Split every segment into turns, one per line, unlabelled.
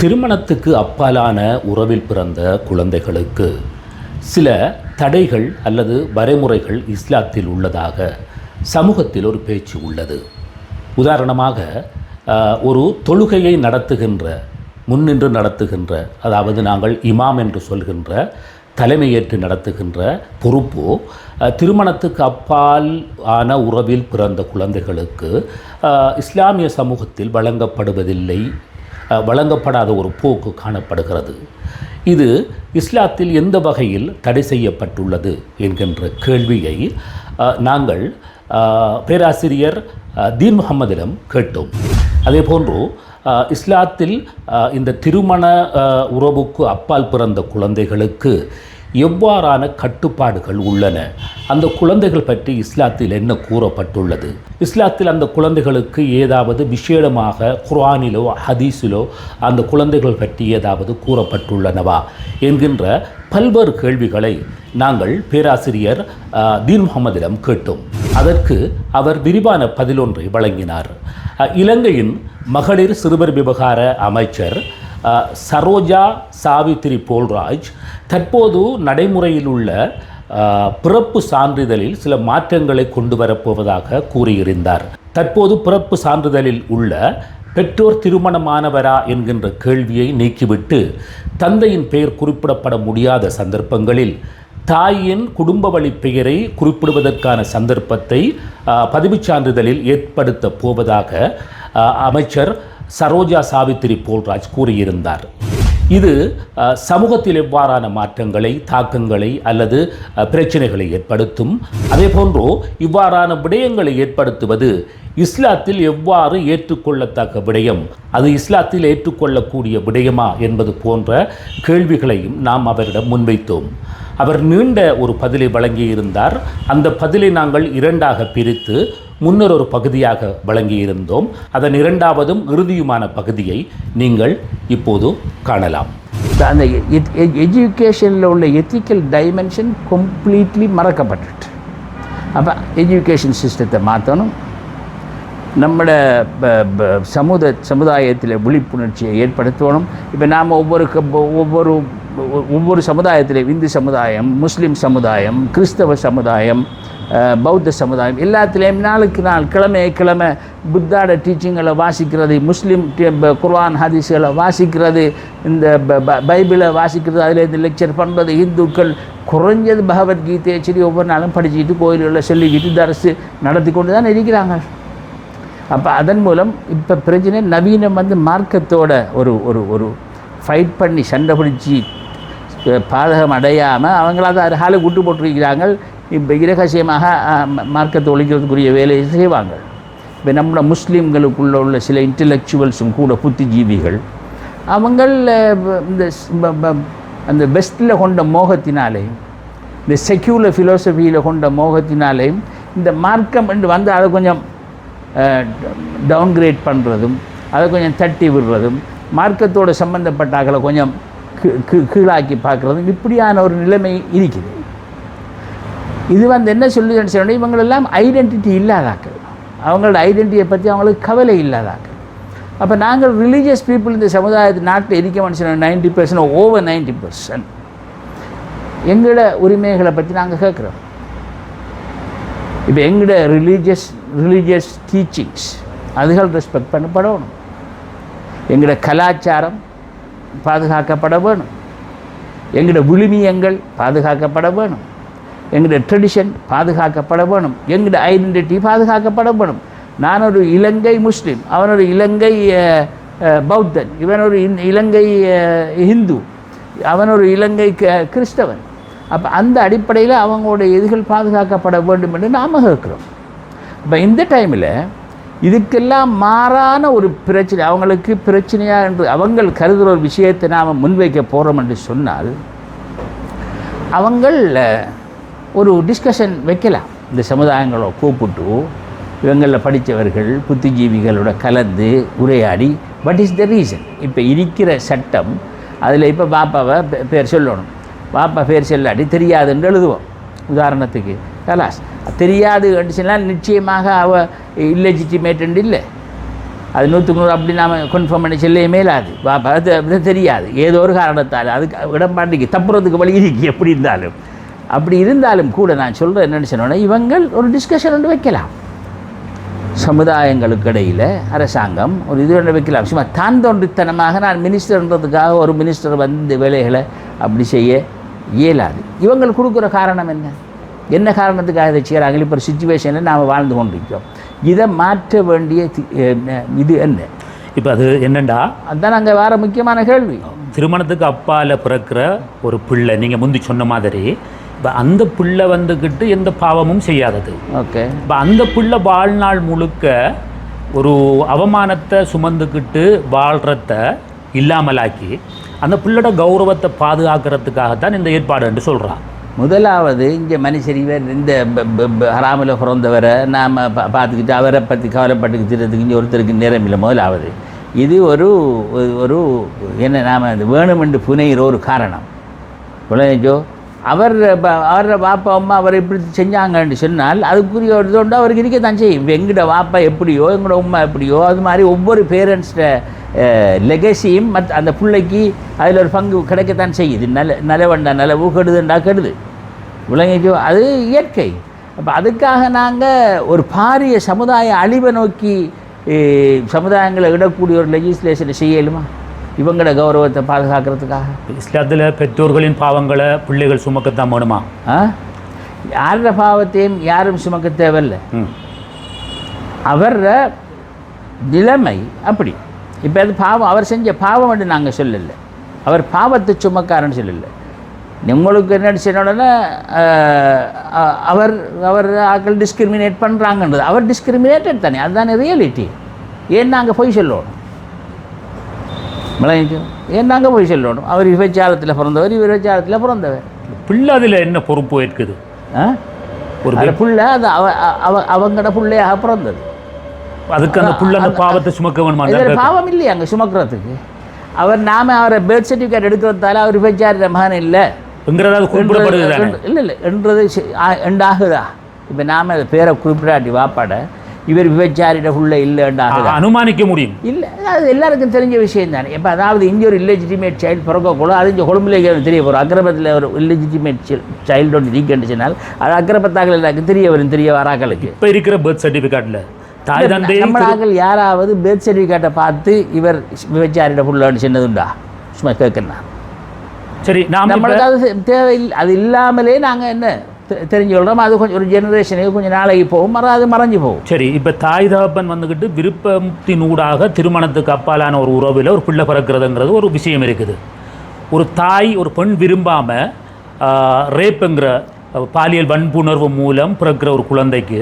திருமணத்துக்கு அப்பாலான உறவில் பிறந்த குழந்தைகளுக்கு சில தடைகள் அல்லது வரைமுறைகள் இஸ்லாத்தில் உள்ளதாக சமூகத்தில் ஒரு பேச்சு உள்ளது. உதாரணமாக ஒரு தொழுகையை நடத்துகின்ற முன்னின்று நடத்துகின்ற அதாவது நாங்கள் இமாம் என்று சொல்கின்ற தலைமையேற்று நடத்துகின்ற பொறுப்பு திருமணத்துக்கு அப்பால் ஆன உறவில் பிறந்த குழந்தைகளுக்கு இஸ்லாமிய சமூகத்தில் வழங்கப்படுவதில்லை வழங்கப்படாத ஒரு போக்கு காணப்படுகிறது. இது இஸ்லாத்தில் எந்த வகையில் தடை செய்யப்பட்டுள்ளது என்கின்ற கேள்வியை நாங்கள் பேராசிரியர் தீன் முகமதிடம் கேட்டோம். அதே போன்று இஸ்லாத்தில் இந்த திருமண உறவுக்கு அப்பால் பிறந்த குழந்தைகளுக்கு எவ்வாறான கட்டுப்பாடுகள் உள்ளன? அந்த குழந்தைகள் பற்றி இஸ்லாத்தில் என்ன கூறப்பட்டுள்ளது? இஸ்லாத்தில் அந்த குழந்தைகளுக்கு ஏதாவது விசேடமாக குர்ஆனிலோ ஹதீஸிலோ அந்த குழந்தைகள் பற்றி ஏதாவது கூறப்பட்டுள்ளனவா? என்கின்ற பல்வேறு கேள்விகளை நாங்கள் பேராசிரியர் தீன் முகமதிடம் கேட்டோம். அதற்கு அவர் விரிவான பதிலொன்றை வழங்கினார். இலங்கையின் மகளிர் சிறுவர் விவகார அமைச்சர் சரோஜா சாவித்திரி போல்ராஜ் தற்போது நடைமுறையில் உள்ள பிறப்பு சான்றிதழில் சில மாற்றங்களை கொண்டு வரப்போவதாக கூறியிருந்தார். தற்போது பிறப்பு சான்றிதழில் உள்ள பெற்றோர் திருமணமானவரா? என்கின்ற கேள்வியை நீக்கிவிட்டு தந்தையின் பெயர் குறிப்பிடப்பட முடியாத சந்தர்ப்பங்களில் தாயின் குடும்ப வழி பெயரை குறிப்பிடுவதற்கான சந்தர்ப்பத்தை பதிவுச் சான்றிதழில் ஏற்படுத்த போவதாக அமைச்சர் சரோஜா சாவித்திரி போல்ராஜ் கூறியிருந்தார். இது சமூகத்தில் எவ்வாறான மாற்றங்களை தாக்கங்களை அல்லது பிரச்சனைகளை ஏற்படுத்தும்? அதேபோன்று இவ்வாறான விடயங்களை ஏற்படுத்துவது இஸ்லாத்தில் எவ்வாறு ஏற்றுக்கொள்ளத்தக்க விடயம்? அது இஸ்லாத்தில் ஏற்றுக்கொள்ளக்கூடிய விடயமா என்பது போன்ற கேள்விகளையும் நாம் அவரிடம் முன்வைத்தோம். அவர் நீண்ட ஒரு பதிலை வழங்கியிருந்தார். அந்த பதிலை நாங்கள் இரண்டாக பிரித்து முன்னர் ஒரு பகுதியாக வழங்கியிருந்தோம். அதன் இரண்டாவதும் இறுதியுமான பகுதியை நீங்கள் இப்போது காணலாம்.
அந்த எஜுகேஷனில் உள்ள எத்திக்கல் டைமென்ஷன் கம்ப்ளீட்லி மறக்கப்பட்டுட்டு. அப்போ எஜுகேஷன் சிஸ்டத்தை மாற்றணும் நம்மளோட ப- ப- சமுத சமுதாயத்தில் விழிப்புணர்ச்சியை ஏற்படுத்தணும். இப்போ நாம் ஒவ்வொரு ஒவ்வொரு ஒவ்வொரு சமுதாயத்திலே இந்து சமுதாயம் முஸ்லீம் சமுதாயம் கிறிஸ்தவ சமுதாயம் பௌத்த சமுதாயம். எல்லாத்துலேயும் நாளுக்கு நாள் கிழமை கிழமை புத்தாட டீச்சிங்களை வாசிக்கிறது முஸ்லீம் குர்வான் ஹதீஸ்களை வாசிக்கிறது இந்த ப- பைபிளை வாசிக்கிறது அதில் இந்த லெக்சர் பண்ணுறது இந்துக்கள் குறைஞ்சது பகவத்கீதையை சரி ஒவ்வொரு நாளும் படிச்சுக்கிட்டு கோயில்களில் சொல்லிக்கிட்டு தரசு நடத்தி கொண்டு தான் இருக்கிறாங்க. அப்போ அதன் மூலம் இப்போ பிரச்சனை நவீனம் வந்து மார்க்கத்தோட ஒரு ஒரு ஒரு ஃபைட் பண்ணி சண்டை பிடிச்சி பாதகம் அடையாமல் அவங்கள அதை அருகால கூட்டு போட்டிருக்கிறாங்க. இப்போ இரகசியமாக மார்க்கத்தை ஒழிக்கிறதுக்குரிய வேலையை செய்வாங்க. இப்போ நம்மள முஸ்லீம்களுக்குள்ள உள்ள சில இன்டலெக்சுவல்ஸும் கூட புத்திஜீவிகள் அவங்கள் இந்த அந்த வெஸ்டில் கொண்ட மோகத்தினாலேயும் இந்த செக்யூலர் ஃபிலோசபியில் கொண்ட மோகத்தினாலேயும் இந்த மார்க்கம் என்று வந்து அதை கொஞ்சம் டவுன்கிரேட் பண்ணுறதும் அதை கொஞ்சம் தட்டி விடுறதும் மார்க்கத்தோட அகலை கொஞ்சம் கீழாக்கி பார்க்குறதும் இப்படியான ஒரு நிலைமை இருக்குது. இது வந்து என்ன சொல்லி சொன்னால் இவங்களெல்லாம் ஐடென்டிட்டி இல்லாதாக்கள். அவங்களோட ஐடென்டிட்டியை பற்றி அவங்களுக்கு கவலை இல்லாதாக்கள். அப்போ நாங்கள் ரிலீஜியஸ் பீப்புள் இந்த சமுதாயத்து நாட்டில் இருக்கவன்னு மனுஷன் ninety percent over ninety percent எங்களோட உரிமைகளை பற்றி நாங்கள் கேட்குறோம். இப்போ எங்களோட ரிலீஜியஸ் ரிலீஜியஸ் டீச்சிங்ஸ் அதுகள் ரெஸ்பெக்ட் பண்ணப்படணும். எங்களோட கலாச்சாரம் பாதுகாக்கப்பட வேணும். எங்களோட விழுமியங்கள் பாதுகாக்கப்பட வேணும். எங்களுடைய ட்ரெடிஷன் பாதுகாக்கப்பட வேணும். எங்களுடைய ஐடென்டிட்டி பாதுகாக்கப்பட வேணும். நான் ஒரு இலங்கை முஸ்லீம் அவன் ஒரு இலங்கை பௌத்தன் இவன் ஒரு இந்- இலங்கை ஹிந்து அவன் ஒரு இலங்கை க- கிறிஸ்தவன். அப்போ அந்த அடிப்படையில் அவங்களுடைய எதுகள் பாதுகாக்கப்பட வேண்டும் என்று நாம் கேட்குறோம். இப்போ இந்த டைமில் இதுக்கெல்லாம் மாறான ஒரு பிரச்சனை அவங்களுக்கு பிரச்சனையாக என்று அவங்கள் கருதுகிற ஒரு விஷயத்தை நாம் முன்வைக்க போகிறோம் என்று சொன்னால் அவங்கள் ஒரு டிஸ்கஷன் வைக்கலாம். இந்த சமுதாயங்களை கூப்பிட்டு இவங்களில் படித்தவர்கள் புத்திஜீவிகளோட கலந்து உரையாடி வாட் இஸ் த ரீசன் இப்போ இருக்கிற சட்டம் அதில் இப்போ பாப்பாவை பேர் சொல்லணும். பாப்பா பேர் சொல்லாடி தெரியாதுன்னு எழுதுவோம். உதாரணத்துக்கு கலாஸ். தெரியாது சொன்னால் நிச்சயமாக அவ இல்லெஜிட்டிமேட் இல்லை. அது நூற்றுக்கு நூறு அப்படி நாம் கன்ஃபார்ம் பண்ணி செல்லவே மேலாது. பாப்பா அது தெரியாது. ஏதோ ஒரு காரணத்தால் அதுக்கு இடம்பாண்டிக்கு தப்புறதுக்கு வழி இருக்கு எப்படி இருந்தாலும். அப்படி இருந்தாலும் கூட நான் சொல்கிறேன் என்னென்னு சொன்னோன்னா இவங்கள் ஒரு டிஸ்கஷன் ஒன்று வைக்கலாம். சமுதாயங்களுக்கு இடையில் அரசாங்கம் ஒரு இது ஒன்று வைக்கலாம். சும்மா தான் தோன்றித்தனமாக நான் மினிஸ்டர்ன்றதுக்காக ஒரு மினிஸ்டர் வந்து வேலைகளை அப்படி செய்ய இயலாது. இவங்கள் கொடுக்குற காரணம் என்ன? என்ன காரணத்துக்காக இதை செய்கிறாங்க இப்போ ஒரு சுச்சுவேஷனில் நாம் வாழ்ந்து கொண்டிருக்கிறோம். இதை மாற்ற வேண்டிய தி- என்ன, இது என்ன?
இப்போ அது என்னண்டா?
அதுதான் அங்கே வேற முக்கியமான கேள்வி.
திருமணத்துக்கு அப்பால பிறக்கிற ஒரு பிள்ளை நீங்கள் முந்தி சொன்ன மாதிரி இப்போ அந்த பிள்ளை வந்துக்கிட்டு எந்த பாவமும் செய்யாதது.
ஓகே.
இப்போ அந்த பிள்ளை வாழ்நாள் முழுக்க ஒரு அவமானத்தை சுமந்துக்கிட்டு வாழ்கிறத இல்லாமலாக்கி அந்த பிள்ளோட கௌரவத்தை பாதுகாக்கிறதுக்காகத்தான் இந்த ஏற்பாடு என்று சொல்கிறான்
முதலாவது இங்கே மனுஷர் இவர் இந்த ஹராமில் பிறந்தவரை நாம் பா பார்த்துக்கிட்டு அவரை பற்றி கவலைப்பட்டுக்கிறதுக்கு இங்கே ஒருத்தருக்கு நேரம் இல்லை. முதலாவது இது ஒரு ஒரு- ஒரு என்ன நாம் வேணுமென்று புனைகிற ஒரு காரணம். விளையஞ்சோ அவர் ப- அவரோட வாப்பா அம்மா அவர் இப்படி செஞ்சாங்கன்னு சொன்னால் அதுக்குரிய ஒரு இது அவருக்கு இருக்க தான் செய்யும். எங்கட வாப்பா எப்படியோ எங்களோட உம்மா எப்படியோ அது மாதிரி ஒவ்வொரு பேரண்ட்ஸ்ட லெகசியும் மத் அந்த பிள்ளைக்கு அதில் ஒரு பங்கு கிடைக்கத்தான் செய்யுது. நல்ல நல்லவண்டா நல்லவு கெடுதுண்டா கெடுது. விளங்கிச்சோ அது இயற்கை. அப்போ அதுக்காக நாங்கள் ஒரு பாரிய சமுதாய அழிவை நோக்கி சமுதாயங்களை இடக்கூடிய ஒரு லெஜிஸ்லேஷனை செய்யலுமா இவங்களோட கௌரவத்தை பாதுகாக்கிறதுக்காக.
இஸ்லாத்தில் பெற்றோர்களின் பாவங்களை பிள்ளைகள் சுமக்கத்தான் வேணுமா?
ஆ? யாரோட பாவத்தையும் யாரும் சுமக்க தேவையில்லை. அவர நிலைமை அப்படி. இப்போ அது பாவம் அவர் செஞ்ச பாவம் என்று நாங்கள் சொல்லலை. அவர் பாவத்தை சுமக்காரன்னு சொல்லலை. உங்களுக்கு என்ன சொன்னோடனே அவர் அவர் ஆக்கள் டிஸ்கிரிமினேட் பண்ணுறாங்கன்றது அவர் டிஸ்கிரிமினேட்டட் தானே. அதுதானே ரியாலிட்டி ஏன் நாங்கள் போய் சொல்லணும்? விளங்கிச்சோ ஏன் நாங்கள் போய் சொல்லணும்? அவர் விபச்சாரத்தில் பிறந்தவர் இவர் விபச்சாரத்தில் பிறந்தவர்.
பிள்ளை அதில் என்ன பொறுப்பு இருக்குது ஒரு
புள்ள அது அவ அவ அவங்களோட பிள்ளையாக பிறந்தது.
அதுக்கு அந்த புள்ள அந்த பாவத்தை சுமக்க வேணுமா?
பாவம் இல்லையா அங்கே சுமக்கிறதுக்கு. அவர் நாம அவரை பேர்த் சர்டிஃபிகேட் எடுக்கிறதால அவர் விபச்சார மகன் இல்லை.
என்கிறதாவது குறிப்பிடப்படுது தானே?
இல்லை இல்லை என்றது எண்டாகுதா? இப்போ நாம அதை பேரை குறிப்பிடாட்டி வாப்பாட இவர் விபச்சாரிட உள்ள இல்லை எண்டாகுதா?
அனுமானிக்க முடியும்.
இல்லை அது எல்லாருக்கும் தெரிஞ்ச விஷயம் தானே. இப்போ அதாவது இங்கே ஒரு இல்லெஜிட்டிமேட் சைல்டு பிறக்கக்கூட அது இங்கே கொழும்புல தெரிய வரும் அக்ரபத்தில் ஒரு இல்லெஜிட்டிமேட் சைல்டு ஒன்று ரீகண்டிஷனால் அது அக்ரபத்தாக்கள் எல்லாருக்கும் தெரிய வரும் தெரிய வராக்களுக்கு.
இப்போ இருக்கிற பர்த் சர்டிஃபிகேட்டில் தாய் தந்தை
நம்ம ஆட்கள் யாராவது பேர்த் சர்டிஃபிகேட்டை பார்த்து இவர் விபச்சாரிட புள்ளன்னு சொன்னதுண்டா சும்மா கேட்கணும்
சரி நாம்
நம்மளுக்கு அது தேவையில்லை. அது இல்லாமலே நாங்கள் என்ன தெரிஞ்சு கொள்கிறோம் அது கொஞ்சம் ஒரு ஜெனரேஷனுக்கு கொஞ்சம் நாளைக்கு போகும். மறு அது மறைஞ்சு போகும்.
சரி இப்போ தாய் தகப்பன் வந்துக்கிட்டு விருப்பத்தினூடாக திருமணத்துக்கு அப்பாலான ஒரு உறவில் ஒரு பிள்ளை பிறக்கிறதுங்கிறது ஒரு விஷயம் இருக்குது. ஒரு தாய் ஒரு பெண் விரும்பாமல் ரேப்புங்கிற பாலியல் வன்புணர்வு மூலம் பிறக்கிற ஒரு குழந்தைக்கு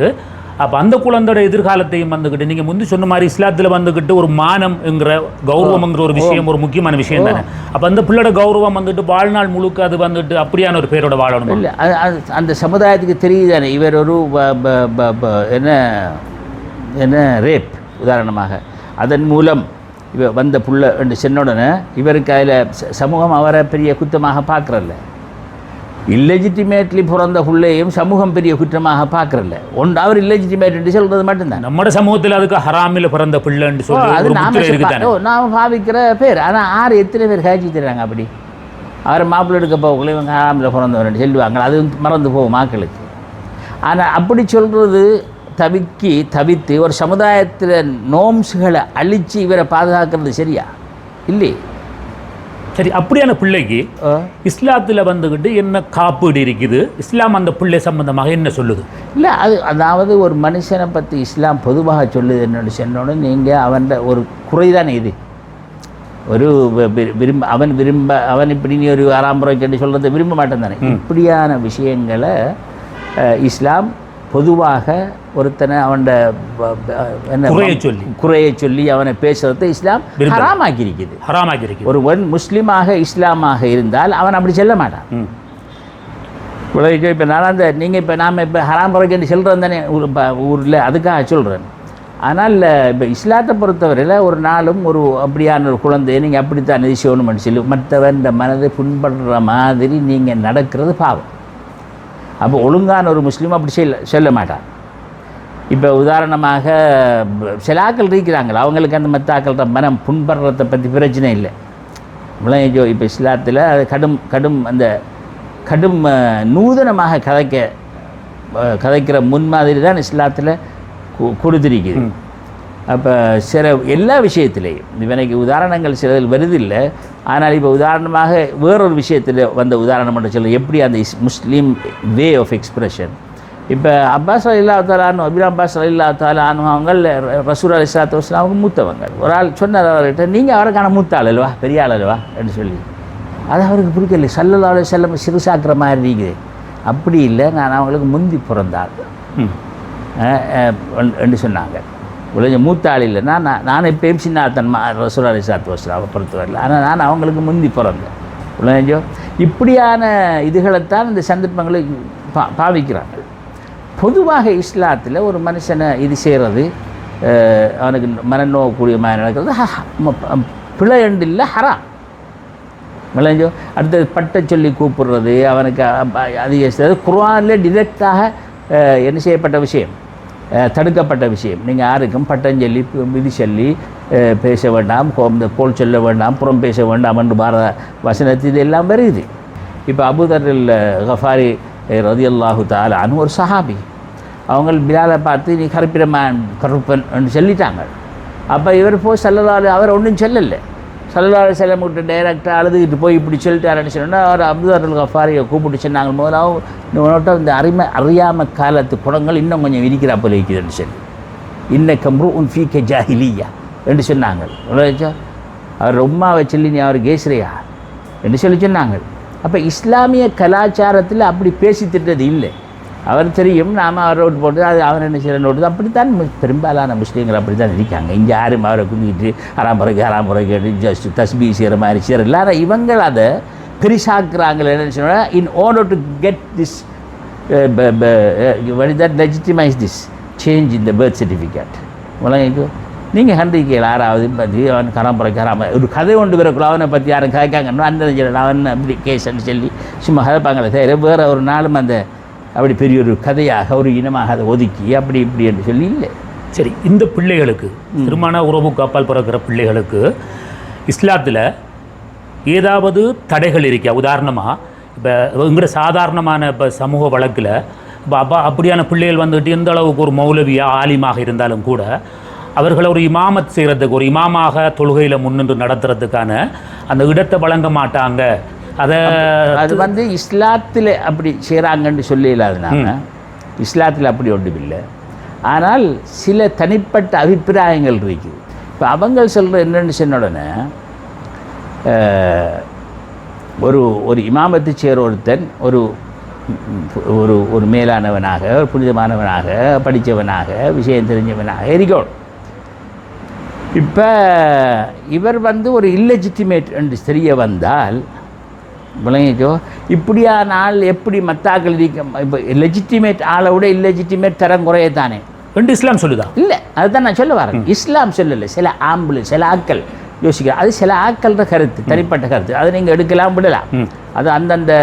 அப்போ அந்த குழந்தையோட எதிர்காலத்தையும் வந்துக்கிட்டு நீங்கள் முந்தி சொன்ன மாதிரி இஸ்லாத்தில் வந்துக்கிட்டு ஒரு மானம்ங்கிற கௌரவம்ங்கிற ஒரு விஷயம் ஒரு முக்கியமான விஷயம் தானே? அப்போ அந்த பிள்ளையோட கௌரவம் வந்துட்டு வாழ்நாள் முழுக்க அது வந்துட்டு அப்படியான ஒரு பேரோட வாழணும்?
இல்லை அந்த சமுதாயத்துக்கு தெரியுதானே இவர் ஒரு என்ன என்ன ரேப் உதாரணமாக. அதன் மூலம் இவ வந்த புள்ள என்று சொன்ன உடனே இவருக்கு அதில் சமூகம் அவரை பெரிய குத்தமாக பார்க்குறல்ல. இல்லெஜிட்டிமேட்லி பிறந்த புள்ளையும் சமூகம் பெரிய குற்றமாக பார்க்குறல்ல. ஒன்று அவர் இல்லெஜிட்டிமேட் என்று சொல்கிறது மட்டும்தான்.
நம்மட சமூகத்தில் அதுக்கு ஹராமில் பிறந்த பிள்ளைன்னு சொல்லி
அது நாம நாம பாவிக்கிற பேர். ஆனால் ஆறு எத்தனை பேர் காய்ச்சி தர்றாங்க அப்படி? அவர் மாப்பிள்ளை எடுக்க போகக்குள்ள இவங்க ஆறாமில் பிறந்தவர்னு சொல்லுவாங்க அது மறந்து போகும் மக்களுக்கு. ஆனால் அப்படி சொல்கிறது தவிக்கி தவித்து ஒரு சமுதாயத்தில் நோம்ஸ்களை அழித்து இவரை பாதுகாக்கிறது சரியா? இல்லை
சரி அப்படியான பிள்ளைக்கு இஸ்லாத்தில் வந்துக்கிட்டு என்ன காப்பீடு இருக்குது? இஸ்லாம் அந்த பிள்ளை சம்பந்தமாக என்ன சொல்லுது?
இல்லை அது அதாவது ஒரு மனுஷனை பற்றி இஸ்லாம் பொதுவாக சொல்லுது என்னோட சொன்னோன்னு நீங்கள் அவன் ஒரு குறைதானே இது. ஒரு விரும்ப அவன் விரும்ப அவன் இப்படி நீ ஒரு ஆறாம்புரைக்கண்டு சொல்கிறத விரும்ப மாட்டேன் தானே. இப்படியான விஷயங்களை இஸ்லாம் பொதுவாக ஒருத்தனை ப- என்ன
சொல்லி.
குறையை சொல்லி அவனை பேசுறதை இஸ்லாம். ஹராமாக்கி இருக்குது
ஹராமாகி இருக்குது
ஒருவன் முஸ்லீமாக இஸ்லாமாக இருந்தால் அவன் அப்படி செல்ல மாட்டான். உலகிக்கு இப்போ நான் அந்த நீங்கள் இப்போ நாம் இப்போ ஹராம் பறக்கன்னு சொல்கிறோம் தானே ஊர் ஊரில் அதுக்காக சொல்கிறேன் ஆனால் இப்போ இஸ்லாத்தை பொறுத்தவரையில் ஒரு நாளும் ஒரு அப்படியான ஒரு குழந்தையை நீங்கள் அப்படித்தான் இது செய்யணும்னு சொல்லி மற்றவன் இந்த மனதை புண்படுற மாதிரி நீங்கள் நடக்கிறது பாவம் அப்போ ஒழுங்கான ஒரு முஸ்லீம் அப்படி சொல்ல சொல்ல மாட்டான் இப்போ உதாரணமாக ப- சில ஆக்கள் இருக்கிறாங்களா? அவங்களுக்கு அந்த மற்ற ஆக்கள்கிட்ட மனம் புண்படுறதை பற்றி பிரச்சனை இல்லை. விளையஜோ இப்போ இஸ்லாத்தில் அது கடும் கடும் அந்த கடும் நூதனமாக கதைக்க கதைக்கிற முன்மாதிரி தான் இஸ்லாத்தில் கொடுத்திருக்குது. அப்போ சில எல்லா விஷயத்திலையும் இவனுக்கு உதாரணங்கள் சிலதில் வருதில்லை. ஆனால் இப்போ உதாரணமாக வேறொரு விஷயத்தில் வந்த உதாரணம் மட்டும் சொல்ல எப்படி அந்த is Muslim way of expression இப்போ அப்பாஸ் அலி இல்லா தாலானு அபிராம் அப்பாஸ் அலி இல்லா தாலானு அவங்க ரசூல் அலி சலாத்து வஸ்லாம் அவங்க மூத்தவங்க. ஒரு ஆள் சொன்னார் அவர்கிட்ட நீங்கள் அவருக்கான மூத்த ஆள் அல்லவா பெரிய ஆள் அல்லவா என்று சொல்லி. அது அவருக்கு பிடிக்கல சல்லல்லா அலி செல்லம் சிறுசாக்குற மாதிரி இருக்குது. அப்படி இல்லை நான் அவங்களுக்கு முந்தி பிறந்தாள்
ம்.
என்று சொன்னாங்க. உலக மூத்த ஆள் இல்லைன்னா நான் நான் எப்பயும் சின்ன தன்மா ரசூல் அலி சாத்து வஸ்லாவை பொறுத்தவரையில் ஆனால் நான் அவங்களுக்கு முந்தி பிறந்தேன். உலகஞ்சோ இப்படியான இதுகளைத்தான் இந்த சந்தர்ப்பங்களை பா பாவிக்கிறாங்க. பொதுவாக இஸ்லாத்தில் ஒரு மனுஷனை இது செய்கிறது அவனுக்கு மனநோக்கூடிய மாதிரி நடக்கிறது. ஹ- ம- பிழை என்று இல்லை ஹரா விளைஞ்சோ அடுத்தது பட்டை சொல்லி கூப்பிடுறது அவனுக்கு அது அதிக செய்றது டிரெக்டாக என்ன செய்யப்பட்ட விஷயம்? தடுக்கப்பட்ட விஷயம். நீங்கள் யாருக்கும் பட்டம் சொல்லி விதி சொல்லி பேச வேண்டாம் கோ- இந்த கோல் சொல்ல வேண்டாம் புறம் பேச வேண்டாம் என்று பார வசனத்து இது எல்லாம் வருது. இப்போ அபுதரில் கஃபாரி ரதி அல்லாஹு தாலான்னு ஒரு சஹாபி. அவங்க பிலாலை பார்த்து நீ கருப்பிரமான் கருப்பன் என்று சொல்லிட்டாங்க. அப்போ இவர் போய் செல்லலாறு அவர் ஒன்றும் சொல்லலை. சல்லலாலு செல்லம் விட்டு டைரக்டாக அழுதுகிட்டு போய் இப்படி சொல்லிட்டாருன்னு சொன்னோன்னா அவர் அப்துல் கஃபாரியை கூப்பிட்டு சொன்னாங்க முதலாக உன்னோட்ட இந்த அறிமை அறியாமல் காலத்து குணங்கள் இன்னும் கொஞ்சம் விரிக்கிறா போல இருக்குதுன்னு சொல்லி. இன்ன கம்ரு உன் ஃபீக்க ஜாஹிலியா என்று சொன்னாங்க. அவர் ரொம்ப சொல்லி நீ அவர் கேசுறியா என்று சொல்லி சொன்னாங்க. அப்போ இஸ்லாமிய கலாச்சாரத்தில் அப்படி பேசி திட்டது இல்லை. அவர் தெரியும் நாம் அவர் ஓட்டு போட்டு அது அவர் என்ன செய்கிற ஓட்டு அப்படித்தான் பெரும்பாலான முஸ்லீம்கள் அப்படி தான் இருக்காங்க. இங்கே யாரும் அவரை குந்திக்கிட்டு அறாம் பிறகு அறாம் ஜஸ்ட் தஸ்பி செய்கிற மாதிரி செய்கிற எல்லாரும் இவங்கள் அதை பெரிசாக்குறாங்களே என்னன்னு சொன்னால் in order to get this what that that? This change in the the certificate உலகம் நீங்கள் கண்டிக்கல யாராவது பற்றி அவன் கராம்பரை கராம ஒரு கதை ஒன்று வரக்குள்ள அவனை பற்றி யாரும் கேட்காங்கன்னு அந்த அவன் அப்படி கேஸ்ன்னு சொல்லி சும்மா கதைப்பாங்களே தவிர வேறு ஒரு நாளும் அந்த அப்படி பெரிய ஒரு கதையாக ஒரு இனமாக அதை ஒதுக்கி அப்படி இப்படி என்று சொல்லி இல்லை.
சரி இந்த பிள்ளைகளுக்கு திருமண உறவு காப்பால் பிறக்கிற பிள்ளைகளுக்கு இஸ்லாத்தில் ஏதாவது தடைகள் இருக்கா? உதாரணமாக இப்போ எங்கிற சாதாரணமான இப்போ சமூக வழக்கில் இப்போ அப்பா அப்படியான பிள்ளைகள் வந்துட்டு எந்த அளவுக்கு ஒரு மௌலவியா ஆலிமாக இருந்தாலும் கூட அவர்களை ஒரு இமாமத் செய்கிறதுக்கு ஒரு இமாமாக தொழுகையில் முன்னின்று நடத்துறதுக்கான அந்த இடத்தை வழங்க மாட்டாங்க. அதை
அது வந்து இஸ்லாத்தில் அப்படி செய்கிறாங்கன்னு சொல்லி இல்லாதனால இஸ்லாத்தில் அப்படி ஒன்றும் இல்லை ஆனால் சில தனிப்பட்ட அபிப்பிராயங்கள் இருக்குது இப்போ அவங்க சொல்கிற என்னென்னு சொன்ன உடனே ஒரு ஒரு இமாமத்து சேர் ஒருத்தன் ஒரு ஒரு ஒரு மேலானவனாக ஒரு புனிதமானவனாக படித்தவனாக விஷயம் தெரிஞ்சவனாக இருக்கணும் இப்போ இவர் வந்து ஒரு இல்லெஜிட்டிமேட் என்று தெரிய வந்தால் விளங்கிச்சோ இப்படியான ஆள் எப்படி மத்தாக்கள் இருக்க இப்போ லெஜிட்டிமேட் ஆளை விட இல்லெஜிட்டிமேட் தரம் குறையத்தானே?
ரெண்டு இஸ்லாம் சொல்லுதா?
இல்லை அதுதான் நான் சொல்ல வரேன். இஸ்லாம் சொல்லலை சில ஆம்புல சில ஆட்கள் யோசிக்கிறேன் அது சில ஆட்களோட கருத்து தனிப்பட்ட கருத்து. அதை நீங்கள் எடுக்கலாம் விடலாம். அது அந்தந்த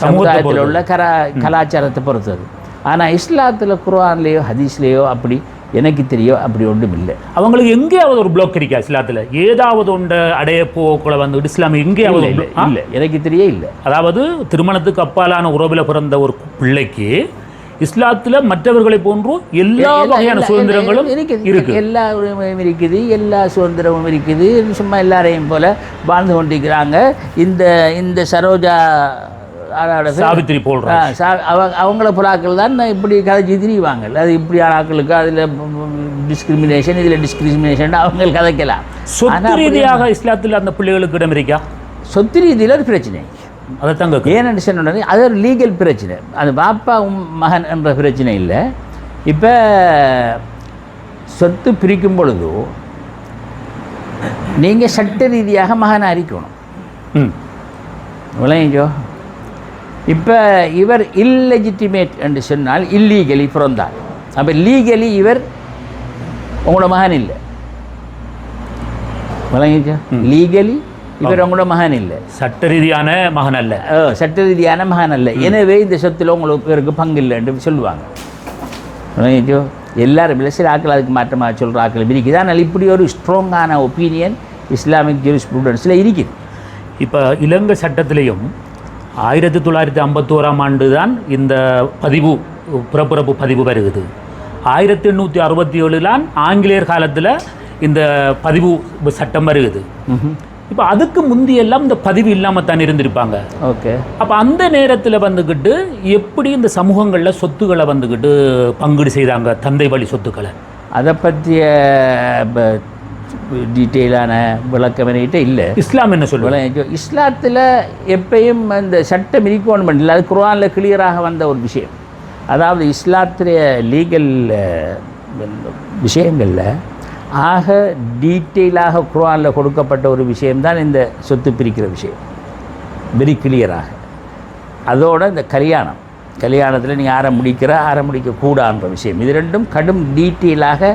சமுதாயத்தில் உள்ள கரா கலாச்சாரத்தை பொறுத்தது. ஆனால் இஸ்லாத்தில் குர்ஆன்லேயோ ஹதீஸ்லேயோ அப்படி எனக்கு தெரியும் அப்படி ஒன்றும் இல்லை.
அவங்களுக்கு எங்கேயாவது ஒரு பிளாக் இருக்கா இஸ்லாத்தில்? ஏதாவது ஒன்று அடைய போக்குள்ள வந்து இஸ்லாம் எங்கேயாவது
இல்லை இல்லை எனக்கு தெரிய இல்லை.
அதாவது திருமணத்துக்கு அப்பாலான உறவில் பிறந்த ஒரு பிள்ளைக்கு இஸ்லாத்துல மற்றவர்களை போன்று எல்லா வகையான சுதந்திரங்களும்
இருக்குது.
இருக்கு
எல்லா உரிமையும் இருக்குது எல்லா சுதந்திரமும் இருக்குது. சும்மா எல்லாரையும் போல வாழ்ந்து கொண்டிருக்கிறாங்க. இந்த இந்த சரோஜா பேர்?
சாவித்திரி
அவங்க அவங்கள புறாக்கள் தான் இப்படி கதைச்சி திரிவாங்க அது இப்படி ஆட்களுக்கு அதில் டிஸ்கிரிமினேஷன் இதில் டிஸ்கிரிமினேஷன் அவங்க கதைக்கலாம்.
சொத்து ரீதியாக இஸ்லாத்தில் அந்த பிள்ளைகளுக்கு இடம் இருக்கா?
சொத்து ரீதியில் ஒரு பிரச்சனை.
அதைத்தான் கேட்க
ஏன்னு சொன்னோடனே அது ஒரு லீகல் பிரச்சனை. அது பாப்பா மகன் என்ற பிரச்சனை இல்லை. இப்போ சொத்து பிரிக்கும் பொழுது நீங்கள் சட்ட ரீதியாக மகனை அறிக்கணும்
ம்.
விளங்கிக்கோ. இப்போ இவர் இல்லெஜிட்டிமேட் என்று சொன்னால் இல்லீகலி பிறந்தார். அப்போ லீகலி இவர் உங்களோட மகன் இல்லை. விளங்கிக்கோ. லீகலி இவர் உங்களோட மகன் இல்லை.
சட்ட ரீதியான மகன் அல்ல.
சட்ட ரீதியான மகன் அல்ல. எனவே இந்த சொத்துல உங்களுக்கு இவருக்கு பங்கு இல்லை என்று சொல்லுவாங்க. விளங்கிச்சோ எல்லாரும் இல்லை சில ஆக்கள் அதுக்கு மாற்றமாக சொல்கிற ஆக்கள் இருக்குது ஆனால் இப்படி ஒரு ஸ்ட்ராங்கான ஒப்பீனியன் இஸ்லாமிக் ஜூரி ஸ்டூடெண்ட்ஸில் இருக்குது.
இப்போ இலங்கை சட்டத்திலையும் ஆயிரத்தி தொள்ளாயிரத்தி ஐம்பத்தோராம் ஆண்டு தான் இந்த பதிவு பிறப்பிறப்பு பதிவு வருகிறது. ஆயிரத்தி எண்ணூற்றி அறுபத்தி ஏழுலாம் ஆங்கிலேயர் காலத்தில் இந்த பதிவு சட்டம் வருகிறது. இப்போ அதுக்கு முந்தியெல்லாம் இந்த பதிவு இல்லாமல் தான் இருந்திருப்பாங்க.
ஓகே.
அப்போ அந்த நேரத்தில் வந்துக்கிட்டு எப்படி இந்த சமூகங்களில் சொத்துக்களை வந்துக்கிட்டு பங்கீடு செய்தாங்க தந்தை வழி சொத்துக்களை?
அதை பற்றிய டீட்டெயிலான விளக்கம் என்கிட்ட இல்லை.
இஸ்லாம் என்ன சொல்லுவாங்க
இஸ்லாத்தில் எப்பயும் இந்த சட்டம் இருக்கணும் இல்லை. அது குர்ஆனில் கிளியராக வந்த ஒரு விஷயம். அதாவது இஸ்லாத்துடைய லீகல் விஷயங்களில் ஆக டீட்டெயிலாக குர்ஆனில் கொடுக்கப்பட்ட ஒரு விஷயம்தான் இந்த சொத்து பிரிக்கிற விஷயம். வெரி கிளியராக அதோட இந்த கல்யாணம். கல்யாணத்தில் நீங்கள் ஆரம் முடிக்கிற ஆரம் முடிக்கக்கூடான்ற விஷயம். இது ரெண்டும் கடும் டீட்டெயிலாக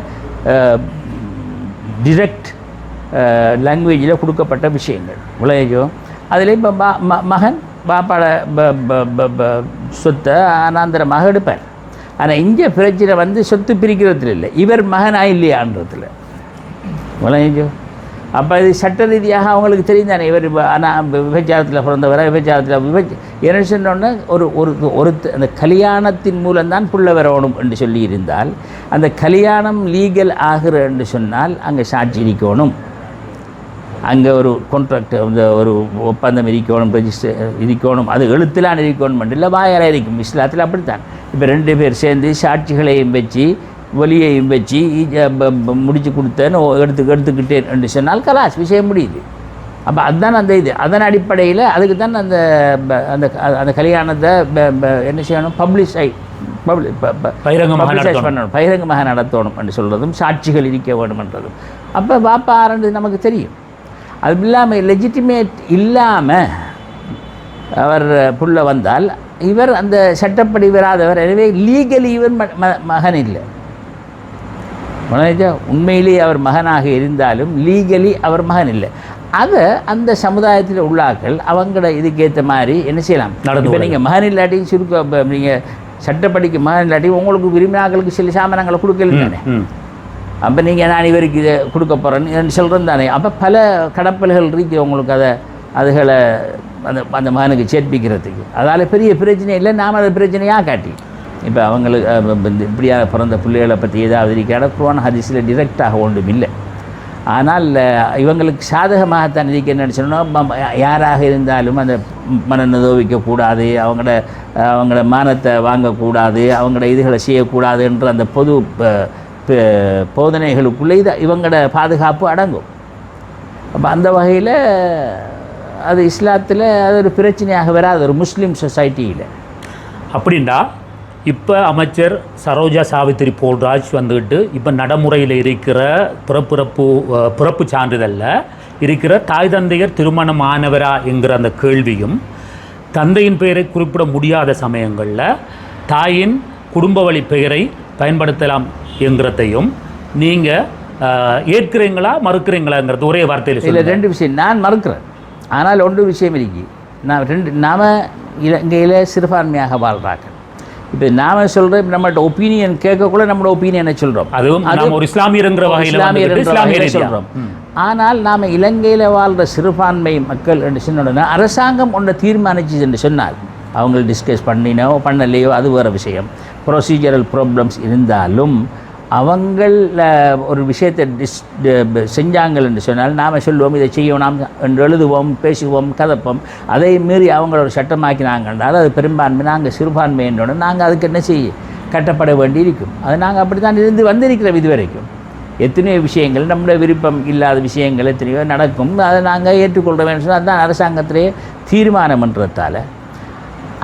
டிரெக்ட் uh, லாங்குவேஜில் கொடுக்கப்பட்ட விஷயங்கள். உலகம் அதில் இப்போ பா ம- மகன் பாப்பாட ப- ப- ப- ப- சொத்தை அனாந்தரமாக எடுப்பார். ஆனால் இங்கே பிரச்சனை வந்து சொத்து பிரிக்கிறதுல இல்லை. இவர் மகனாக இல்லையான்றதுல உலகம் அப்போ இது சட்ட ரீதியாக அவங்களுக்கு தெரியும் தானே இவர் ஆனால் விபச்சாரத்தில் பிறந்தவர? விபச்சாரத்தில் விபச்ச என்ன சொன்னோன்னே ஒரு ஒரு ஒரு அந்த கல்யாணத்தின் மூலம்தான் புள்ள வரணும் என்று சொல்லி இருந்தால் அந்த கல்யாணம் லீகல் ஆகிற என்று சொன்னால் அங்கே சாட்சி இருக்கணும் அங்கே ஒரு கான்ட்ராக்ட் அந்த ஒரு ஒப்பந்தம் இருக்கணும் ரெஜிஸ்டர் இருக்கணும் அது எழுத்துலான் இருக்கணும் இல்லை வாயால் இருக்கும் இஸ்லாத்தில் அப்படித்தான். இப்போ ரெண்டு பேர் சேர்ந்து சாட்சிகளையும் வச்சு ஒலியையும் வச்சு முடிச்சு கொடுத்தேன்னு எடுத்து எடுத்துக்கிட்டேன் என்று சொன்னால் கலாஸ் விஷயம் முடியுது. அப்போ அதுதான் அந்த இது. அதன் அடிப்படையில் அதுக்கு தான் அந்த அந்த அந்த கல்யாணத்தை என்ன செய்யணும்? பப்ளிஷ் ஆகி பப்ளி
பகிரங்கமாக
publicize
நடத்தணும்.
பண்ணணும். பகிரங்கமாக நடத்தணும் என்று சொல்கிறதும் சாட்சிகள் இருக்க வேண்டும்ன்றதும் அப்போ ஆரண்டு நமக்கு தெரியும். அது இல்லாமல் லெஜிட்டிமேட் இல்லாமல் அவர் புள்ள வந்தால் இவர் அந்த சட்டப்படி வராதவர். எனவே லீகலி இவர் மகன் இல்லை. மனோஜா உண்மையிலேயே அவர் மகனாக இருந்தாலும் லீகலி அவர் மகன் இல்லை. அதை அந்த சமுதாயத்தில் உள்ளாக்கள் அவங்கள இதுக்கேற்ற மாதிரி என்ன செய்யலாம்? இப்போ நீங்கள் மகன் இல்லாட்டி சுருக்க நீங்கள் சட்டப்படிக்கு மகன் இல்லாட்டி உங்களுக்கு விரும்பினாக்களுக்கு சில சாமானங்களை கொடுக்கல தானே? அப்போ நீங்கள் நான் இவருக்கு இதை கொடுக்க போகிறேன்னு சொல்கிறது தானே? அப்போ பல கடப்பல்கள் இருக்கு உங்களுக்கு அதை அதுகளை அந்த அந்த மகனுக்கு சேர்ப்பிக்கிறதுக்கு. அதால் பெரிய பிரச்சனை இல்லை நாம் அதை பிரச்சனையாக காட்டி. இப்போ அவங்களுக்கு இப்படியாக பிறந்த பிள்ளைகளை பற்றி ஏதாவது இருக்கிற குரான் ஹதிஸில் டிரெக்டாக ஒன்றும் இல்லை. ஆனால் இவங்களுக்கு சாதகமாகத்தான் இருக்க என்ன சொன்னால் யாராக இருந்தாலும் அந்த மன வைக்கக்கூடாது அவங்களோட அவங்களோட மானத்தை வாங்கக்கூடாது அவங்களோட இதுகளை செய்யக்கூடாதுன்ற அந்த பொது போதனைகளுக்குள்ளே இது இவங்களோட பாதுகாப்பு அடங்கும். அப்போ அந்த வகையில் அது இஸ்லாத்தில் அது ஒரு பிரச்சனையாக வராது ஒரு முஸ்லீம் சொசைட்டியில்.
அப்படின்னா இப்போ அமைச்சர் சரோஜா சாவித்திரி போல்ராஜ் வந்துக்கிட்டு இப்போ நடைமுறையில் இருக்கிற பிறப்பிறப்பு பிறப்பு சான்றிதழில் இருக்கிற தாய் தந்தையர் திருமணமானவரா என்கிற அந்த கேள்வியும் தந்தையின் பெயரை குறிப்பிட முடியாத சமயங்களில் தாயின் குடும்ப வழி பெயரை பயன்படுத்தலாம் என்கிறதையும் நீங்கள் ஏற்கிறீங்களா மறுக்கிறீங்களாங்கிறது ஒரே வார்த்தையில் சொல்லுங்கள்
ரெண்டு விஷயம். நான் மறுக்கிறேன். ஆனால் ஒன்று விஷயம் இருக்கு. நான் ரெண்டு நாம் இலங்கையில் சிறுபான்மையாக வாழ்கிறாங்க இப்போ நாம சொல்கிறோம் நம்மள்ட்ட ஒப்பீனியன் கேட்கக்குள்ள நம்மளோட ஒப்பீனியனை சொல்கிறோம்
அதுவும் நாம் ஒரு இஸ்லாமியருங்கிற வகையில்
இஸ்லாமியர். சொல்கிறோம் ஆனால் நாம் இலங்கையில் வாழ்கிற சிறுபான்மை மக்கள் என்று சொன்னோன்னா அரசாங்கம் ஒன்றை தீர்மானிச்சு என்று சொன்னால் அவங்க டிஸ்கஸ் பண்ணினோ பண்ணலையோ அது வேறு விஷயம். ப்ரொசீஜரல் ப்ராப்ளம்ஸ் இருந்தாலும் அவங்கள ஒரு விஷயத்தை டிஸ் செஞ்சாங்கள் என்று சொன்னால் நாம் சொல்லுவோம் இதை செய்வோம் நாம் என்று எழுதுவோம் பேசுவோம் கதப்போம். அதை மீறி அவங்கள ஒரு சட்டமாக்கினாங்கன்றால் அது பெரும்பான்மை நாங்கள் சிறுபான்மை என்றோட நாங்கள் அதுக்கு என்ன செய்ய கட்டப்பட வேண்டி இருக்கும் அது நாங்கள் அப்படி தான் இருந்து வந்திருக்கிறோம் இது வரைக்கும் எத்தனையோ விஷயங்கள் நம்முடைய விருப்பம் இல்லாத விஷயங்கள் எத்தனையோ நடக்கும். அதை நாங்கள் ஏற்றுக்கொள்கிறோம் சொன்னால் அதுதான் அரசாங்கத்திலே தீர்மானம் பண்ணுறதால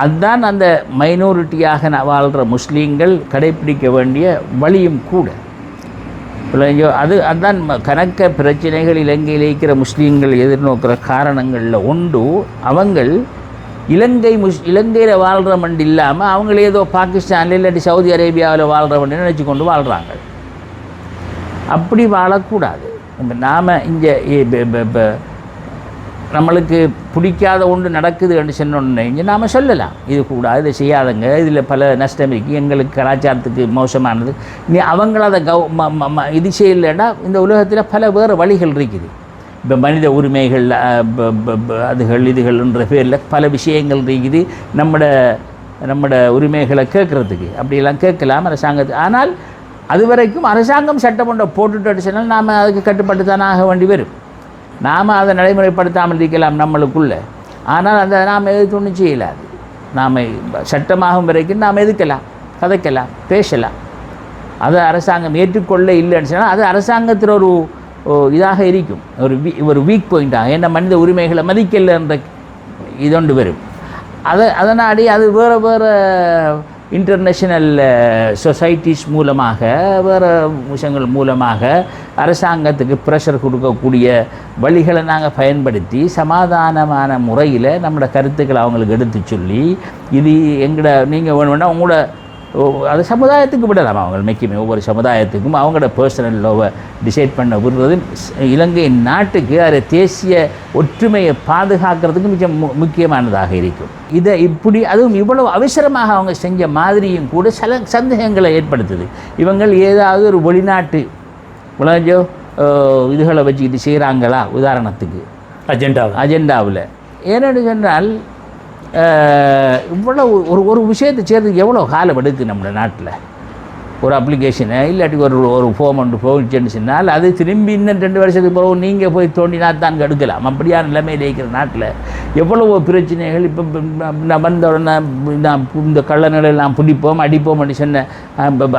அதுதான் அந்த மைனாரிட்டியாக வாழ்கிற முஸ்லீம்கள் கடைப்பிடிக்க வேண்டிய வழியும் கூட. விளங்கியோ அது அதுதான் கணக்க பிரச்சனைகள் இலங்கையில் இருக்கிற முஸ்லீம்கள் எதிர்நோக்கிற காரணங்களில் ஒன்று அவங்கள் இலங்கை முஸ் இலங்கையில் வாழ்கிற மண்டு இல்லாமல் அவங்கள ஏதோ பாகிஸ்தானில் இல்லாட்டி சவுதி அரேபியாவில் வாழ்கிற மண்டு நினச்சி கொண்டு வாழ்கிறாங்க அப்படி வாழக்கூடாது. இப்போ நாம் இங்கே நம்மளுக்கு பிடிக்காத ஒன்று நடக்குது என்று சொன்னோன்னு நாம் சொல்லலாம். இது கூடாது இதை செய்யாதங்க. இதில் பல நஷ்டம் இருக்குது எங்களுக்கு கலாச்சாரத்துக்கு மோசமானது. நீ அவங்கள அதை கவ ம- ம- ம- இது செய்யலைன்னா இந்த உலகத்தில் பல வேறு வழிகள் இருக்குது. இப்போ மனித உரிமைகள் அதுகள் இதுகள்ன்ற பேரில் பல விஷயங்கள் இருக்குது. நம்மட நம்மட உரிமைகளை கேட்குறதுக்கு. அப்படியெல்லாம் கேட்கலாம் அரசாங்கத்துக்கு ஆனால் அது வரைக்கும் அரசாங்கம் சட்டம் போட்டுட்டு சொன்னால் நாம் அதுக்கு கட்டுப்பட்டு தானே ஆக வேண்டி வரும். நாம் அதை நடைமுறைப்படுத்தாமல் இருக்கலாம் நம்மளுக்குள்ளே. ஆனால் அந்த நாம் எது செய்யலாது. நாம் சட்டமாகும் வரைக்கும் நாம் எதுக்கலாம் கதைக்கலாம் பேசலாம். அது அரசாங்கம் ஏற்றுக்கொள்ள இல்லைன்னு சொன்னால் அது அரசாங்கத்தில் ஒரு இதாக இருக்கும். ஒரு வீ ஒரு வீக் பாயிண்டாக ஏன்னா மனித உரிமைகளை மதிக்கலைன்ற இதொண்டு வரும். அதை அதனாடி அது வேறு வேறு இன்டர்நேஷனல் சொசைட்டிஸ் uh, மூலமாக வேறு விஷயங்கள் மூலமாக அரசாங்கத்துக்கு ப்ரெஷர் கொடுக்கக்கூடிய வழிகளை நாங்கள் பயன்படுத்தி சமாதானமான முறையில் நம்மளோட கருத்துக்களை அவங்களுக்கு எடுத்து சொல்லி இது எங்கட நீங்கள் வேணும்னா உங்களோட அது சமுதாயத்துக்கு விடலாம் அவங்க மெக்கியமே ஒவ்வொரு சமுதாயத்துக்கும் அவங்களோட பர்சனல் லோவை டிசைட் பண்ண விடுறது இலங்கை நாட்டுக்கு அது தேசிய ஒற்றுமையை பாதுகாக்கிறதுக்கு மிக மு- முக்கியமானதாக இருக்கும். இதை இப்படி அதுவும் இவ்வளவு அவசரமாக அவங்க செஞ்ச மாதிரியும் கூட சில சந்தேகங்களை ஏற்படுத்துது. இவங்கள் ஏதாவது ஒரு வெளிநாட்டு உலகோ இதுகளை வச்சுக்கிட்டு செய்கிறாங்களா உதாரணத்துக்கு.
அஜெண்டா
அஜெண்டாவில். ஏன்னு சொன்னால் இவ்வளோ ஒரு ஒரு விஷயத்தை செய்கிறதுக்கு எவ்வளோ காலம் எடுக்கு நம்ம நாட்டில்? ஒரு அப்ளிகேஷனை இல்லாட்டி ஒரு ஒரு ஃபோம் ஒன்று போயிடுச்சுன்னு சொன்னால் அது திரும்பி இன்னும் ரெண்டு வருஷத்துக்கு பிறகு நீங்கள் போய் தோண்டினா தான் கெடுக்கலாம். அப்படியான நிலைமையில் இருக்கிற நாட்டில் எவ்வளவோ பிரச்சனைகள் இப்போ நான் வந்த உடனே நான் இந்த கள்ளநிலை நாம் பிடிப்போம் அடிப்போம் அப்படின்னு சொன்ன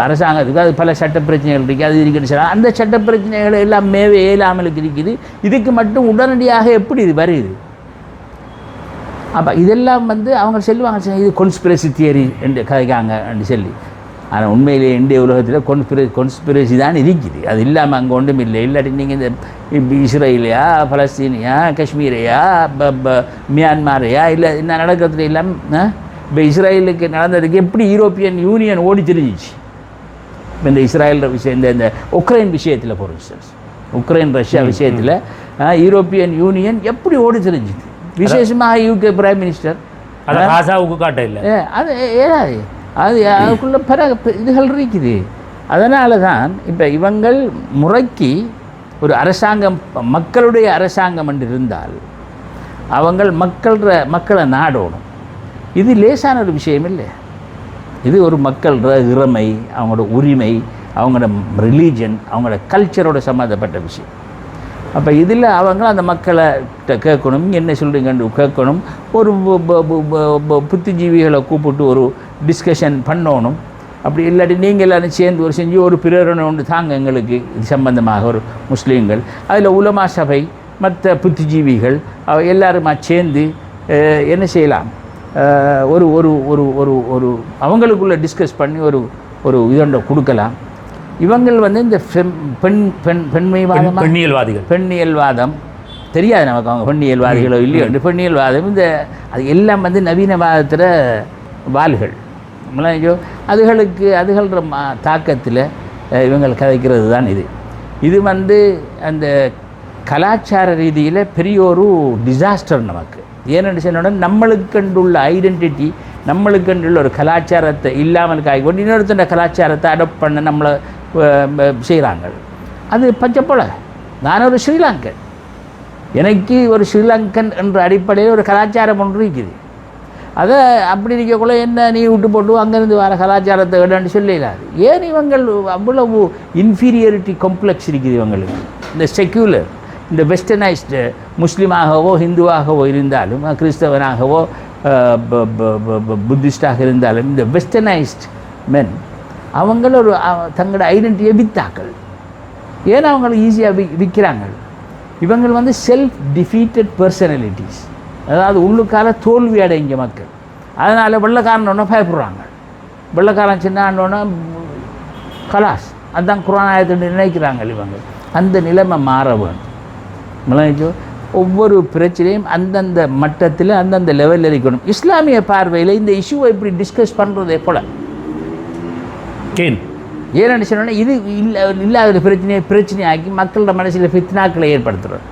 அரசாங்கத்துக்கு அது பல சட்ட பிரச்சனைகள் இருக்குது. அது இருக்குன்னு சொன்னால் அந்த சட்ட பிரச்சனைகள் எல்லாம் மேவே இயலாமலுக்கு இருக்குது. இதுக்கு மட்டும் உடனடியாக எப்படி இது வருது? அப்போ இதெல்லாம் வந்து அவங்க சொல்லுவாங்க இது கொன்ஸ்பிரசி தியரி என்று கதைக்காங்க என்று சொல்லி. ஆனால் உண்மையிலேயே இந்திய உலகத்தில் கொன்ஸ்பிர கொன்ஸ்பிரசி தான் இருக்குது. அது இல்லாமல் அங்கே ஒன்றும் இல்லை. இல்லாட்டி நீங்கள் இந்த இப்ப இஸ்ரேலியா பலஸ்தீனியா காஷ்மீரையா மியான்மாரையா இல்லை என்ன நடக்கிறது இல்லாமல் இப்போ இஸ்ரேலுக்கு நடந்ததுக்கு எப்படி யூரோப்பியன் யூனியன் ஓடி தெரிஞ்சிச்சு? இப்ப இந்த இஸ்ராயல் விஷயம் இந்த இந்த உக்ரைன் விஷயத்தில் ஃபார் இன்ஸ்டன்ஸ் உக்ரைன் ரஷ்யா விஷயத்தில் யூரோப்பியன் யூனியன் எப்படி ஓடி தெரிஞ்சுது? விசேஷமாக யூகே பிரைம் மினிஸ்டர்
அதை காசாவுக்கு காட்ட இல்லை
ஏ அது ஏறாது அது அதுக்குள்ள பிற இதுகள் இருக்குது அதனால தான் இப்போ இவங்கள் முறைக்கு ஒரு அரசாங்கம் மக்களுடைய அரசாங்கம் என்று இருந்தால் அவங்கள் மக்கள்ற மக்களை நாடணும் இது லேசான ஒரு விஷயம் இல்லை இது ஒரு மக்களோட இறமை அவங்களோட உரிமை அவங்களோட ரிலீஜன் அவங்களோட கல்ச்சரோட சம்மந்தப்பட்ட விஷயம் அப்போ இதில் அவங்க அந்த மக்களை கேட்கணும் என்ன சொல்கிறீங்கன்னு கேட்கணும். ஒரு புத்திஜீவிகளை கூப்பிட்டு ஒரு டிஸ்கஷன் பண்ணணும். அப்படி இல்லாட்டி நீங்கள் எல்லாரும் சேர்ந்து ஒரு செஞ்சு ஒரு பிரேரணை ஒன்று தாங்க எங்களுக்கு இது சம்பந்தமாக ஒரு முஸ்லீம்கள். அதில் உலமா சபை மற்ற புத்திஜீவிகள் அவ எல்லாருமா சேர்ந்து என்ன செய்யலாம்? ஒரு ஒரு ஒரு ஒரு ஒரு அவங்களுக்குள்ளே டிஸ்கஸ் பண்ணி ஒரு ஒரு இதொன்றை கொடுக்கலாம். இவங்கள் வந்து இந்த பெண் பெண் பெண்மைவாதமாக
பெண்ணியல்வாதிகள்.
பெண்ணியல்வாதம். தெரியாது நமக்கு அவங்க பெண்ணியல்வாதிகளோ இல்லையோ பெண்ணியல்வாதம். இந்த அது எல்லாம் வந்து நவீனவாதத்தில் வாள்கள். ஐயோ அதுகளுக்கு அதுகள தாக்கத்தில் இவங்கள் கதைக்கிறது தான் இது. இது வந்து அந்த கலாச்சார ரீதியில் பெரிய ஒரு டிசாஸ்டர் நமக்கு. ஏன்னு சொன்னோன்னா நம்மளுக்கண்டுள்ள ஐடென்டிட்டி நம்மளுக்கண்டுள்ள ஒரு கலாச்சாரத்தை இல்லாமல் காய் கொண்டு இன்னொருத்தன கலாச்சாரத்தை அடாப்ட் பண்ண நம்மளை செய்கிறாங்க அது பச்சை நான் ஒரு ஸ்ரீலங்கன். எனக்கு ஒரு ஸ்ரீலங்கன் என்ற அடிப்படையில் ஒரு கலாச்சாரம் ஒன்று இருக்குது. அதை அப்படி இருக்கக்குள்ள என்ன நீ விட்டு போட்டு அங்கேருந்து வர கலாச்சாரத்தை விடன்னு சொல்லிடாது ஏன் இவங்கள் அவ்வளவு இன்ஃபீரியாரிட்டி காம்ப்ளெக்ஸ் இருக்குது இவங்களுக்கு? இந்த செக்யூலர் இந்த வெஸ்டர்னைஸ்டு முஸ்லீமாகவோ ஹிந்துவாகவோ இருந்தாலும் கிறிஸ்தவனாகவோ புத்திஸ்டாக இருந்தாலும் இந்த வெஸ்டர்னைஸ்ட் மென் அவங்கள ஒரு தங்களோட ஐடென்டிட்டியை வித்தாக்கள். ஏன் அவங்கள ஈஸியாக வி விற்கிறாங்க இவங்கள் வந்து செல்ஃப் டிஃபீட்டட் பர்சனாலிட்டிஸ் அதாவது உள்ளுக்கால தோல்வி அடைங்க மக்கள். அதனால் வெள்ளைக்காரனோட பயப்படுறாங்க. வெள்ளைக்காரன் சின்னாண்டோன்னா கலாஸ். அதுதான் குரானாயத்தை நினைக்கிறாங்க இவங்க. அந்த நிலைமை மாற வேணும் விளங்கிச்சோ ஒவ்வொரு பிரச்சனையும் அந்தந்த மட்டத்தில் அந்தந்த லெவலில் இருக்கணும். இஸ்லாமிய பார்வையில் இந்த இஷ்யூவை இப்படி டிஸ்கஸ் பண்ணுறதே போல்.
கேன்
ஏன்னு சொன்னோன்னா இது இல்லை இல்லாத ஒரு பிரச்சனையை பிரச்சனையாக்கி மக்களோட மனசில் ஃபித்னாக்களை ஏற்படுத்துகிறோம்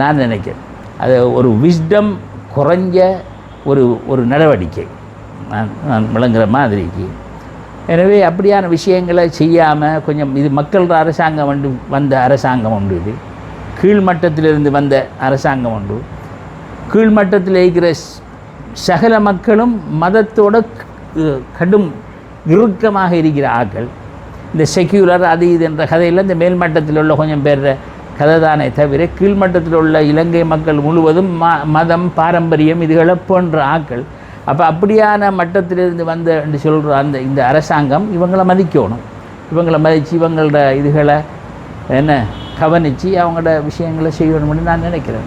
நான் நினைக்கிறேன். அது ஒரு விஸ்டம் குறைஞ்ச ஒரு ஒரு நடவடிக்கை. நான் நான் விளங்குற மாதிரிக்கு. எனவே அப்படியான விஷயங்களை செய்யாமல் கொஞ்சம் இது மக்கள் அரசாங்கம் வந்து வந்த அரசாங்கம் உண்டு இது. கீழ்மட்டத்திலிருந்து வந்த அரசாங்கம் உண்டு. கீழ்மட்டத்தில் இருக்கிற சகல மக்களும் மதத்தோட கடும் இறுக்கமாக இருக்கிற ஆக்கள் இந்த செக்யூலர் அது இது என்ற கதையில் இந்த மேல்மட்டத்தில் உள்ள கொஞ்சம் பேர் கதை தானே தவிர கீழ்மட்டத்தில் உள்ள இலங்கை மக்கள் முழுவதும் ம மதம் பாரம்பரியம் இதுகளை போன்ற ஆக்கள் அப்போ அப்படியான மட்டத்திலிருந்து வந்த என்று சொல்கிற அந்த இந்த அரசாங்கம் இவங்களை மதிக்கணும். இவங்களை மதித்து இவங்களோட இதுகளை என்ன கவனித்து அவங்களோட விஷயங்களை செய்யணும்னு நான் நினைக்கிறேன்.